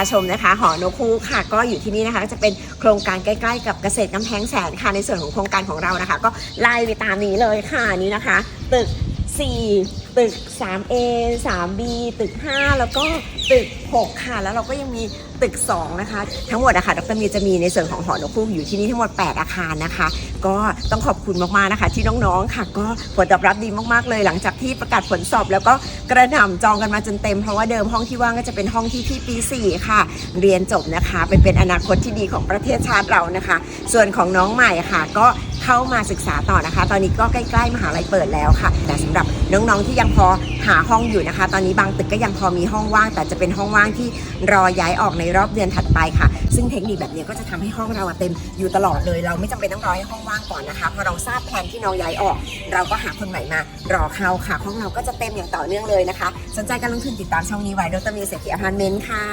าชมนะคะหอนกคูกค่ะ ก็อยู่ที่นี่นะคะจะเป็นโครงการใกล้ๆกับเกษตรกำแพงแสนค่ะในส่วนของโครงการของเรานะคะ ก็ไล่ไปตามนี้เลยค่ะนี่นะคะ ตึก 4 ตึก 3A 3B ตึก 5 แล้วก็ตึก 6 ค่ะ แล้วเราก็ยังมีตึก 2 นะคะ ทั้งหมดอะค่ะดรมีจะมีในส่วนของหอนกคูกอยู่ที่นี่ทั้งหมด 8 อาคารนะคะ ก็ ต้องขอบคุณมากๆนะคะ ที่น้องๆค่ะ ก็ผลตอบรับดีมากๆเลย หลังจากที่ประกาศผลสอบ แล้วก็กระหน่ำจองกันมาจนเต็มเพราะว่าเดิมห้องที่ว่างก็จะเป็นห้องที่พี่ปี4ค่ะ เรียนจบนะคะไปเป็นอนาคตที่ดีของประเทศชาติเรานะคะ ส่วนของน้องใหม่ค่ะ ก็ เข้ามาศึกษาต่อนะคะ ตอนนี้ก็ใกล้ๆมหาลัยเปิดแล้วค่ะ แต่สำหรับน้องๆที่ยังพอหาห้องอยู่นะคะ ตอนนี้บางตึกก็ยังพอมีห้องว่าง แต่จะเป็นห้องว่างที่รอย้ายออกในรอบเดือนถัดไปค่ะ ซึ่งเทคนิคแบบนี้ก็จะทำให้ห้องเราเต็มอยู่ตลอดเลย เราไม่จำเป็นต้องรอให้ห้องว่างก่อนนะคะพอเราทราบแผนที่น้องย้ายออก เราก็หาคนใหม่มารอเข้าค่ะห้องเราก็จะเต็มอย่างต่อเนื่องเลยนะคะ สนใจการลงทุนติดตามช่องนี้ไว้ดรมีเศรษฐีอพาร์ตเมนต์ค่ะ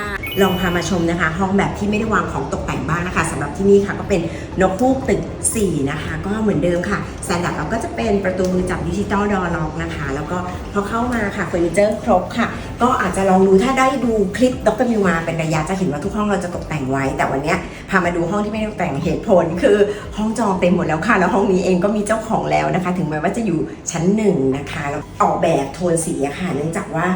ลองพามาชมนะคะ ห้องแบบที่ไม่ได้วางของตกแต่งบ้านนะคะสำหรับที่นี่ค่ะก็เป็นนกฮูกตึก 4 นะคะ ก็เหมือนเดิมค่ะสแตนดาร์ดเราก็จะเป็นประตูมือจับดิจิตอลดอล็อกนะคะ แล้วก็พอเข้ามาค่ะเฟอร์นิเจอร์ครบค่ะ ก็อาจจะลองดูถ้าได้ดูคลิปดรมิวมาเป็นระยะจะเห็นว่าทุกห้องเราจะตกแต่งไว้ แต่วันนี้พามาดูห้องที่ไม่ได้ตกแต่งเหตุผล คือห้องจองเต็มหมดแล้วค่ะ แล้วห้องนี้เองก็มีเจ้าของแล้วนะคะ ถึงแม้ว่าจะอยู่ชั้นหนึ่งนะคะแล้วออกแบบโทนสีค่ะเนื่องจากว่า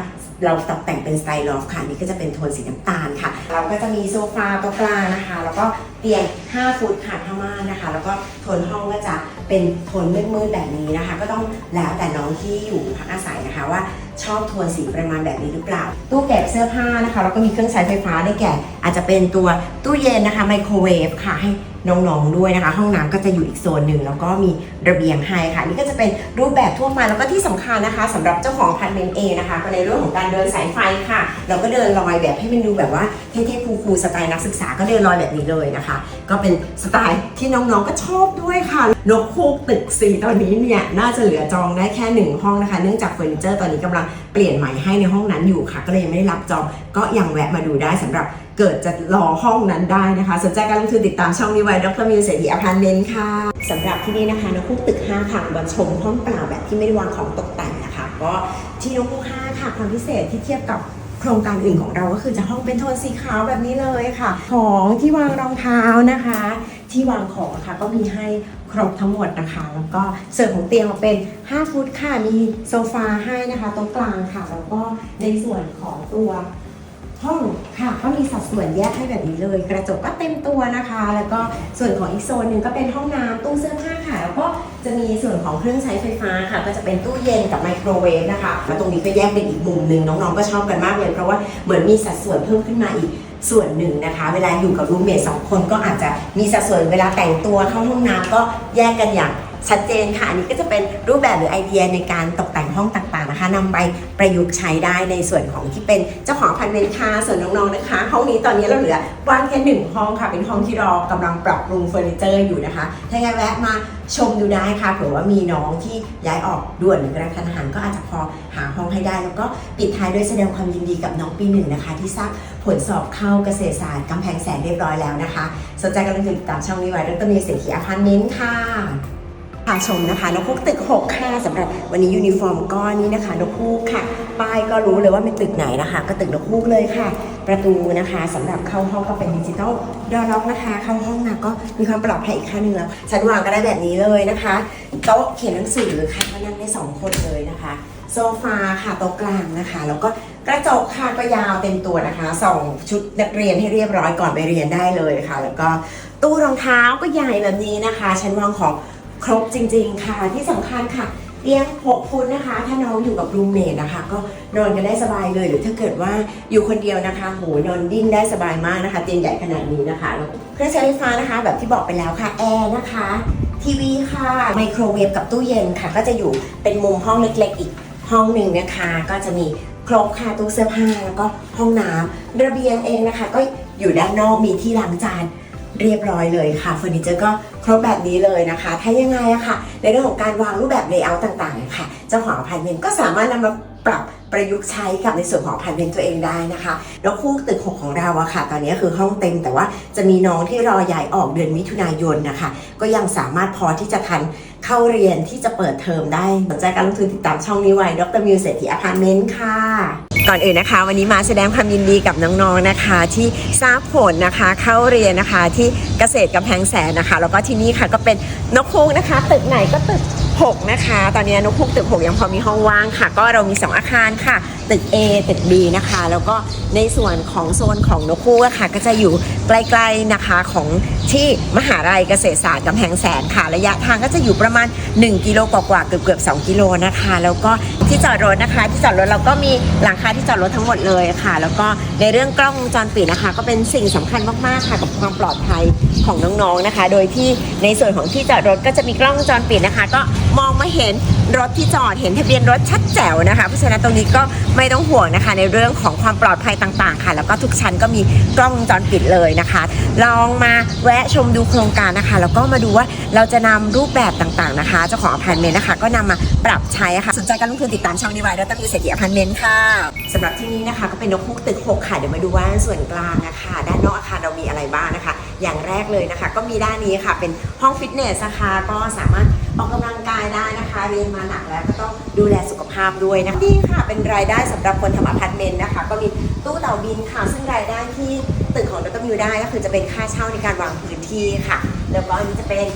เราตกแต่งเป็นสไตล์ลอฟค่ะนี่ก็จะเป็นโทนสีน้ำตาลค่ะ เราก็จะมีโซฟาตะกลางนะคะ แล้วก็เตียง 5 ฟุตค่ะผ้าม่านนะคะ แล้วก็โทนห้องก็จะเป็นโทนมืดๆแบบนี้นะคะ ก็ต้องแล้วแต่น้องที่อยู่พักอาศัยนะคะว่าชอบโทนสีประมาณแบบนี้หรือเปล่า ตู้เก็บเสื้อผ้านะคะแล้วก็มีเครื่องใช้ไฟฟ้าได้แก่ อาจจะเป็นตัวตู้เย็นนะคะไมโครเวฟค่ะให้น้องๆด้วยนะคะ ห้องน้ำก็จะอยู่อีกโซนหนึ่งแล้วก็มีระเบียงให้ค่ะ นี่ก็จะเป็นรูปแบบทั่วไปแล้วก็ที่สำคัญนะคะสำหรับเจ้าของพาร์ตเมนเองนะคะก็ในเรื่องของการเดินสายไฟค่ะเราก็เดินลอยแบบให้มันดูแบบว่าเท่ๆคูลๆสไตล์นักศึกษาก็เดินลอยแบบนี้เลยนะคะ ก็เป็นสไตล์ที่น้องๆก็ชอบด้วยค่ะนกคูกตึกสีตอนนี้เนี่ยน่าจะเหลือจองได้แค่หนึ่งห้องนะคะ เนื่องจากเฟอร์นิเจอร์ตอนนี้กำลังเปลี่ยนใหม่ให้ในห้องนั้นอยู่ค่ะ ก็เลยยังไม่ได้รับจองก็ยังแวะมาดูได้สำหรับ เกิดจะรอห้องนั้นได้นะคะ สนใจการลงทุนติดตามช่องนี้ไว้ดรมิวเศรษฐีอพาร์ตเมนต์ค่ะสำหรับที่นี่นะคะนกคูกตึก 5 ค่ะมาชมห้องเปล่าแบบที่ไม่ได้วางของตกแต่งนะคะ ก็ที่นกคูก5ค่ะความพิเศษที่เทียบกับโครงการอื่นของเราก็คือจะห้องเป็นโทนสีขาวแบบนี้เลยค่ะ ของที่วางรองเท้านะคะ ที่วางของค่ะก็มีให้ครบทั้งหมดนะคะ แล้วก็เส่วนของเตียงเราเป็น 5 ฟุตค่ะ มีโซฟาให้นะคะตรงกลางค่ะ แล้วก็ในส่วนของตัว ห้องค่ะก็มีสัดส่วนแยกให้แบบนี้เลย กระจกก็เต็มตัวนะคะ แล้วก็ส่วนของอีกโซนหนึ่งก็เป็นห้องน้ำตู้เสื้อผ้าค่ะ แล้วก็จะมีส่วนของเครื่องใช้ไฟฟ้าค่ะ ก็จะเป็นตู้เย็นกับไมโครเวฟนะคะแล้วตรงนี้ก็แยกเป็นอีกมุมหนึ่งน้องๆก็ชอบกันมากเลย เพราะว่าเหมือนมีสัดส่วนเพิ่มขึ้นมาอีกส่วนหนึ่งนะคะ เวลาอยู่กับรูมเมทสองคนก็อาจจะมีสัดส่วนเวลาแต่งตัวเข้าห้องน้ำก็แยกกันอย่าง ชัดเจนค่ะ อันนี้ก็จะเป็นรูปแบบหรือไอเดียในการตกแต่งห้องต่างๆนะคะนำไปประยุกต์ใช้ได้ในส่วนของที่เป็นเจ้าของพาร์ตเมนต์ค่ะส่วนน้องๆนะคะ ห้องนี้ตอนนี้เราเหลือว่างแค่หนึ่งห้องค่ะ เป็นห้องที่รอกำลังปรับปรุงเฟอร์นิเจอร์อยู่นะคะ ถ้าอย่างแวะมาชมดูได้ค่ะเผื่อว่ามีน้องที่ย้ายออกด่วนหรือกระทันหันก็อาจจะพอหาห้องให้ได้ แล้วก็ปิดท้ายด้วยแสดงความยินดีกับน้องปีหนึ่งนะคะ ที่ทราบผลสอบเข้าเกษตรศาสตร์กำแพงแสนเรียบร้อยแล้วนะคะสนใจกันลงติดตามช่องนี้ไว้ดรมีเศรษฐีอพาร์ตเมนต์ค่ะ พาชมนะคะนกฮูกตึก 6 ค่ะสำหรับวันนี้ยูนิฟอร์มก้อนนี้นะคะนกฮูกค่ะ ป้ายก็รู้เลยว่าเป็นตึกไหนนะคะ ก็ตึกนกฮูกเลยค่ะ ประตูนะคะสำหรับเข้าห้องก็เป็นดิจิตอลดอล็อกนะคะ เข้าห้องนะก็มีความปลอดภัยอีกขั้นหนึ่งแล้วชั้นวางก็ได้แบบนี้เลยนะคะโต๊ะเขียนหนังสือค่ะก็นั่งได้สองคนเลยนะคะ โซฟาค่ะโต๊ะกลางนะคะ แล้วก็กระจกค่ะก็ยาวเต็มตัวนะคะส่องชุดนักเรียนให้เรียบร้อยก่อนไปเรียนได้เลยค่ะ แล้วก็ตู้รองเท้าก็ใหญ่แบบนี้นะคะชั้นวางของ ครบจริง ๆ ค่ะ ที่สำคัญค่ะเตียง6ฟุตนะคะ ถ้าน้องอยู่กับรูมเมทนะคะ ก็นอนกันได้สบายเลย หรือถ้าเกิดว่าอยู่คนเดียวนะคะโหนอนดิ้นได้สบายมากนะคะ เตียงใหญ่ขนาดนี้นะคะแล้วเครื่องใช้ไฟฟ้านะคะ แบบที่บอกไปแล้วค่ะแอร์นะคะทีวีค่ะไมโครเวฟกับตู้เย็นค่ะ ก็จะอยู่เป็นมุมห้องเล็กๆ อีกห้องหนึ่งนะคะ ก็จะมีครบค่ะตู้เสื้อผ้าแล้วก็ห้องน้ำระเบียงเองนะคะ ก็อยู่ด้านนอกมีที่ล้างจาน เรียบร้อยเลยค่ะเฟอร์นิเจอร์ก็ครบแบบนี้เลยนะคะ ถ้ายังไงอะค่ะ ในเรื่องของการวางรูปแบบเลเยอร์ต่างๆค่ะเจ้าของอพาร์ตเมนต์ก็สามารถนำมาปรับประยุกต์ใช้กับในส่วนของอพาร์ตเมนต์ตัวเองได้นะคะแล้วคู่ตึกหกของเราอะค่ะ ตอนนี้คือห้องเต็มแต่ว่าจะมีน้องที่รอย้ายออกเดือนมิถุนายนนะคะ ก็ยังสามารถพอที่จะทันเข้าเรียนที่จะเปิดเทอมได้สนใจการลงทุนติดตามช่องนี้ไว้ดรมิวเศรษฐีอพาร์ตเมนต์ค่ะ ก่อนอื่นนะคะ วันนี้มาแสดงความยินดีกับน้องๆนะคะ ที่ทราบผลนะคะเข้าเรียนนะคะที่เกษตรกำแพงแสนนะคะ แล้วก็ที่นี่ค่ะก็เป็นนกคูกนะคะ ตึกไหนก็ตึก 6 นะคะ ตอนนี้นกคูกตึก 6 ยังพอมีห้องว่างค่ะ ก็เรามี 2 อาคารค่ะ ตึก A ตึก B นะคะ แล้วก็ในส่วนของโซนของนกคูกอะค่ะ ก็จะอยู่ ใกล้ๆนะคะของที่มหาลัยเกษตรศาสตร์กำแพงแสนค่ะ ระยะทางก็จะอยู่ประมาณ 1 กิโลกว่าๆเกือบๆ2กิโลนะคะ แล้วก็ที่จอดรถนะคะ ที่จอดรถเราก็มีหลังคาที่จอดรถทั้งหมดเลยค่ะ แล้วก็ในเรื่องกล้องวงจรปิดนะคะ ก็เป็นสิ่งสำคัญมากๆค่ะกับความปลอดภัยของน้องๆนะคะ โดยที่ในส่วนของที่จอดรถก็จะมีกล้องวงจรปิดนะคะ ก็มองมาเห็นรถที่จอดเห็นทะเบียนรถชัดแจ๋วนะคะ เพราะฉะนั้นตรงนี้ก็ไม่ต้องห่วงนะคะ ในเรื่องของความปลอดภัยต่างๆ ค่ะ แล้วก็ทุกชั้นก็มีกล้องวงจรปิดเลยนะคะ ลองมาแวะชมดูโครงการนะคะ แล้วก็มาดูว่าเราจะนำรูปแบบต่างๆนะคะเจ้าของอพาร์ตเมนต์นะคะ ก็นำมาปรับใช้ค่ะสนใจการลงทุนติดตามช่องนีไว้แล้วต้องมีเศรษฐีอพาร์ตเมนต์ค่ะสำหรับที่นี้นะคะ ก็เป็นนกฮูกตึกหกค่ะเดี๋ยวมาดูว่าส่วนกลางนะคะด้านนอกอาคารเรามีอะไรบ้างนะคะ อย่างแรกเลยนะคะ ก็มีด้านนี้ค่ะ เป็นห้องฟิตเนสนะคะก็สามารถออกกำลังกายได้นะคะ เรียนมาหนักแล้วก็ต้องดูแลสุขภาพด้วยนะคะนี่ค่ะเป็นรายได้สำหรับคนทำอพาร์ตเมนต์นะคะ ก็มีตู้เต่าบินค่ะซึ่งรายได้ที่ ตึกของดรมิวได้ก็คือจะเป็นค่าเช่าในการวางพื้นที่ค่ะ แล้วก็อันนี้จะเป็น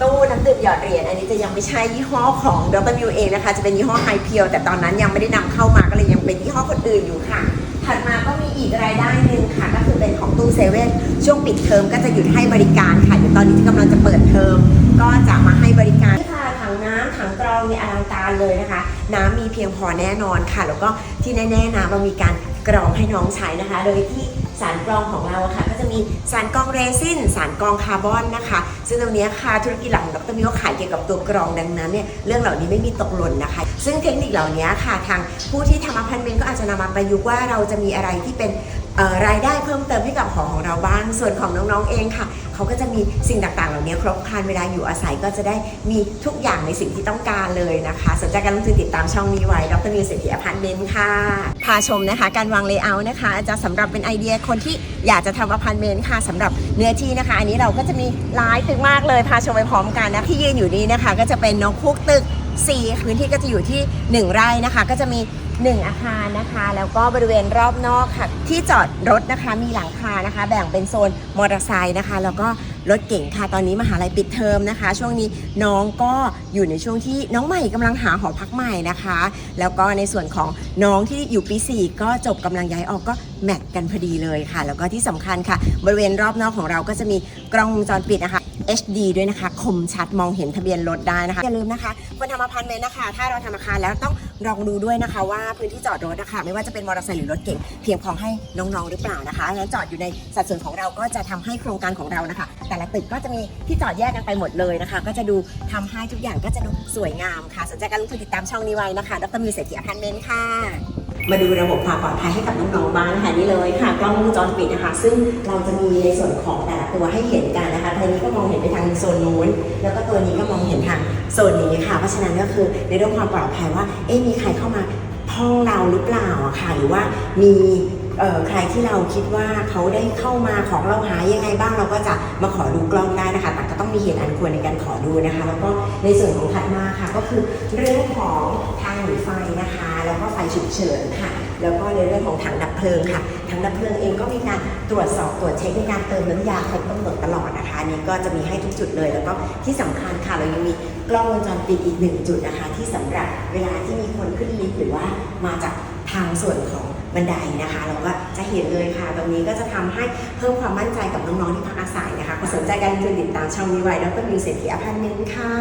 ตู้น้ำดื่มหยอดเหรียญอันนี้จะยังไม่ใช่ยี่ห้อของดรมิวเองนะคะ จะเป็นยี่ห้อไฮเพียวแต่ตอนนั้นยังไม่ได้นำเข้ามาก็เลยยังเป็นยี่ห้อคนอื่นอยู่ค่ะ ถัดมาก็มีอีกรายได้หนึ่งค่ะ ก็คือเป็นของตู้เซเว่นช่วงปิดเทอมก็จะหยุดให้บริการค่ะเดี๋ยวตอนนี้ที่กำลังจะเปิดเทอมก็จะมาให้บริการค่ะถังน้ำถังกรองเนี่ยอลังการเลยนะคะ น้ำมีเพียงพอแน่นอนค่ะ แล้วก็ที่แน่ๆนะเรามีการกรองให้น้องใช้นะคะ โดยที่ สารกรองของเราอะค่ะก็จะมีสารกรองเรซินสารกรองคาร์บอนนะคะซึ่งตรงนี้ค่ะธุรกิจหลักของดรมิวขายเกี่ยวกับตัวกรองดังนั้นเนี่ยเรื่องเหล่านี้ไม่มีตกหล่นนะคะ ซึ่งเทคนิคเหล่านี้ค่ะทางผู้ที่ทำอพาร์ตเมนต์ก็อาจจะนำมาประยุกต์ว่าเราจะมีอะไรที่เป็นรายได้เพิ่มเติมให้กับหอของเราบ้างส่วนของน้องๆเองค่ะ เขาก็จะมีสิ่งต่างๆ เหล่านี้ครบครันเวลาอยู่อาศัยก็จะได้มีทุกอย่างในสิ่งที่ต้องการเลยนะคะสนใจการลงทุนติดตามช่องนี้ไว้ดรมิวเศรษฐีอพาร์ตเมนต์ค่ะ พาชมนะคะ การวางเลเยอร์นะคะ จะสำหรับเป็นไอเดียคนที่อยากจะทำอพาร์ตเมนต์ค่ะสำหรับเนื้อที่นะคะ อันนี้เราก็จะมีหลายตึกมากเลย พาชมไปพร้อมกันนะที่ยืนอยู่นี้นะคะ ก็จะเป็นนกพุกตึก 4 พื้นที่ก็จะอยู่ที่ 1 ไร่นะคะ ก็จะมี 1 อาคารนะคะ แล้วก็บริเวณรอบนอกค่ะ ที่จอดรถนะคะ มีหลังคานะคะ แบ่งเป็นโซนมอเตอร์ไซค์นะคะ แล้วก็รถเก่งค่ะ ตอนนี้มหาลัยปิดเทอมนะคะ ช่วงนี้น้องก็อยู่ในช่วงที่น้องใหม่กำลังหาหอพักใหม่นะคะ แล้วก็ในส่วนของน้องที่อยู่ปี 4 ก็จบกำลังย้ายออกก็แมทกันพอดีเลยค่ะ แล้วก็ที่สำคัญค่ะ บริเวณรอบนอกของเราก็จะมีกล้องวงจรปิดนะคะ HD ด้วยนะคะ คมชัดมองเห็นทะเบียนรถได้นะคะ อย่าลืมนะคะคนทำอพาร์ตเมนต์นะคะ ถ้าเราทำอาคารแล้วต้องลองดูด้วยนะคะ ว่าพื้นที่จอดรถนะคะไม่ว่าจะเป็นมอเตอร์ไซค์หรือรถเก่งเพียงพอให้น้องๆหรือเปล่านะคะงั้นจอดอยู่ในสัดส่วนของเราก็จะทำให้โครงการของเรานะคะ แต่ละตึกก็จะมีที่จอดแยกกันไปหมดเลยนะคะ ก็จะดูทำให้ทุกอย่างก็จะดูสวยงามค่ะสนใจการลงทุนติดตามช่องนี้ไว้นะคะดรมิวเศรษฐีอพาร์ตเมนต์ค่ะ มาดูระบบความปลอดภัยให้กับน้องๆบ้างนะคะนี่เลยค่ะกล้องวงจรปิดนะคะ ซึ่งเราจะมีในส่วนของแต่ละตัวให้เห็นกันนะคะทางนี้ก็มองเห็นไปทางโซนนู้นแล้วก็ตัวนี้ก็มองเห็นทางโซนนี้ค่ะ เพราะฉะนั้นก็คือในเรื่องความปลอดภัยว่าเอ๊ะมีใครเข้ามาห้องเราหรือเปล่าอะค่ะหรือว่ามีใครที่เราคิดว่าเขาได้เข้ามาของเราหายยังไงบ้างเราก็จะมาขอดูกล้องได้นะคะ มีเหตุอันควรในการขอดูนะคะ แล้วก็ในส่วนของถัดมาค่ะ ก็คือเรื่องของทางหนีไฟนะคะ แล้วก็ไฟฉุกเฉินค่ะ แล้วก็ในเรื่องของถังดับเพลิงค่ะถังดับเพลิงเองก็มีการตรวจสอบตรวจเช็คในการเติมน้ำยาครบกำหนดตลอดนะคะนี้ก็จะมีให้ทุกจุดเลย แล้วก็ที่สำคัญค่ะเรายังมีกล้องวงจรปิดอีกหนึ่งจุดนะคะ ที่สำหรับเวลาที่มีคนขึ้นลิฟต์หรือว่ามาจากทางส่วนของ บันไดนะคะ เราก็จะเห็นเลยค่ะ ตรงนี้ก็จะทำให้เพิ่มความมั่นใจกับน้องๆที่พักอาศัยนะคะก็สนใจการลงทุนติดตามช่องนี้ไว้แล้วก็มีเศรษฐีอพาร์ตเมนต์ค่ะ